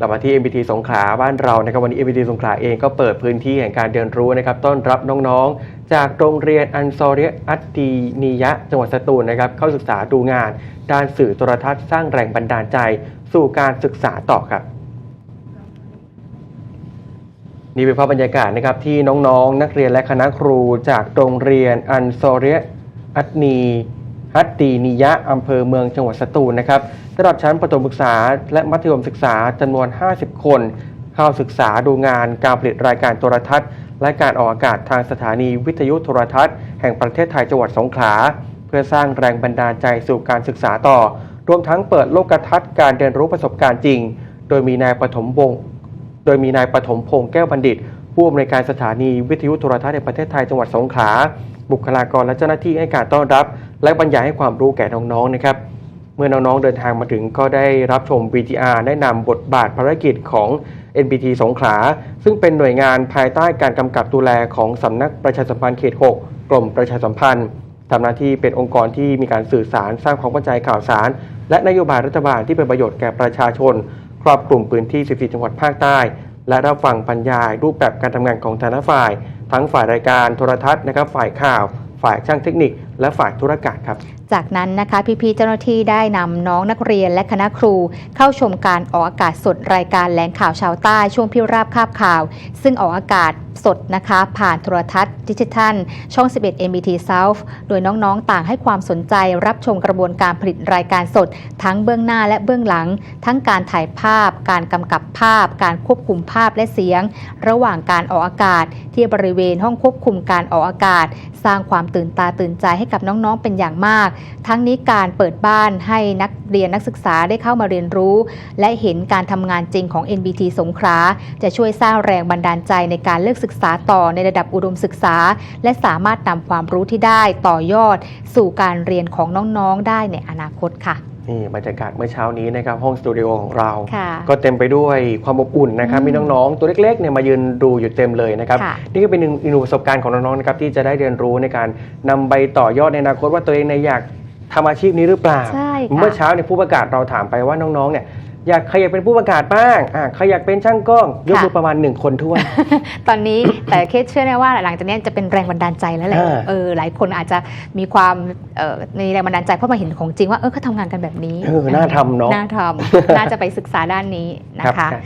กลับมาที่ MBT สงขลาบ้านเรานะครับวันนี้ MBT สงขลาเองก็เปิดพื้นที่แห่งการเรียนรู้นะครับต้อนรับน้องๆ จากโรงเรียนอันซอเรียอัตตีนียะ จังหวัดสตูลนะครับเข้าศึกษาดูงาน ด้านสื่อโทรทัศน์สร้างแรงบันดาลใจ สู่การศึกษาต่อครับนี่เป็นภาพบรรยากาศนะครับที่น้องๆนักเรียนและคณะครูจากโรงเรียนอันซอเรียอัตนี ฮัตตีนิยะอำเภอเมืองจังหวัดสตูลนะครับระดับชั้นประถมศึกษา และมัธยมศึกษาจำนวน 50 คน เข้าศึกษาดูงานการผลิตรายการโทรทัศน์ และการออกอากาศทางสถานีวิทยุโทรทัศน์ แห่งประเทศไทยจังหวัดสงขลา เพื่อสร้างแรงบันดาลใจสู่การศึกษาต่อ รวมทั้งเปิดโลกทัศน์การเรียนรู้ประสบการณ์จริง โดยมีนายปฐมวงศ์โดยมีนายปฐมพงษ์แก้วบัณฑิตผู้อำนวยการสถานีวิทยุโทรทัศน์แห่งประเทศไทยจังหวัดสงขลา บุคลากรและเจ้าหน้าที่ให้การต้อนรับ และบรรยายให้ความรู้แก่น้องๆนะครับ เมื่อน้องๆเดินทางมาถึงก็ได้รับชม VTR แนะนำบทบาทภารกิจของ NBT สงขลา ซึ่งเป็นหน่วยงานภายใต้การกำกับดูแลของสำนักประชาสัมพันธ์เขต 6 กรมประชาสัมพันธ์ทำหน้าที่เป็นองค์กรที่มีการสื่อสารสร้างความเข้าใจข่าวสาร และนโยบายรัฐบาลที่เป็นประโยชน์แก่ประชาชน ครอบคลุมพื้นที่ 14 จังหวัดภาคใต้ และรับฟังบรรยาย รูปแบบการทำงานของแต่ละฝ่าย ทั้งฝ่ายรายการโทรทัศน์นะครับฝ่ายข่าว ฝ่ายช่างเทคนิค และฝ่ายธุรการครับ จากนั้นนะคะพี่ๆเจ้าหน้าที่ได้นำน้องนักเรียนและคณะครู เข้าชมการออกอากาศสดรายการแหลงข่าวชาวใต้ช่วงพิราบคาบข่าว ซึ่งออกอากาศสดนะคะ ผ่านโทรทัศน์ดิจิทัล ช่อง 11 MBT South โดยน้องๆ ต่างให้ความสนใจรับชมกระบวนการผลิตรายการสด ทั้งเบื้องหน้าและเบื้องหลัง ทั้งการถ่ายภาพ การกำกับภาพ การควบคุมภาพและเสียง ระหว่างการออกอากาศ ที่บริเวณห้องควบคุมการออกอากาศ สร้างความตื่นตาตื่นใจให้กับน้องๆเป็นอย่างมาก ทั้งนี้การเปิดบ้านให้นักเรียนนักศึกษาได้เข้ามาเรียนรู้ และเห็นการทำงานจริงของ NBT สงขลาจะช่วยสร้างแรงบันดาลใจในการเลือกศึกษาต่อในระดับอุดมศึกษา และสามารถนำความรู้ที่ได้ต่อยอด สู่การเรียนของน้องๆได้ในอนาคตค่ะ นี่บรรยากาศเมื่อเช้านี้นะครับห้องสตูดิโอของเราค่ะก็เต็มไปด้วยความอบอุ่นนะครับอืมมีน้องๆ ตัวเล็กๆเนี่ยมายืนดูอยู่เต็มเลยนะครับค่ะนี่ก็เป็นหนึ่งอีกหนึ่งประสบการณ์ของน้องๆนะครับที่จะได้เรียนรู้ในการนำไปต่อยอดในอนาคตว่าตัวเองเนี่ยอยากทำอาชีพนี้หรือเปล่าใช่ค่ะเมื่อเช้าเนี่ยผู้ประกาศเราถามไปว่าน้องๆเนี่ย อยากใครอยากเป็นผู้ประกาศบ้างอ่าใครอยากเป็นช่างกล้องยกมือประมาณหนึ่งคนท้วนตอนนี้แต่เคสเชื่อแน่ว่าหลังจากนี้จะเป็นแรงบันดาลใจแล้วแหละอ่าเออหลายคนอาจจะมีความเอ่อมีแรงบันดาลใจเพราะมาเห็นของจริงว่าเออเขาทำงานกันแบบนี้เออน่าทำเนาะน่าทำน่าจะไปศึกษาด้านนี้นะครับคะ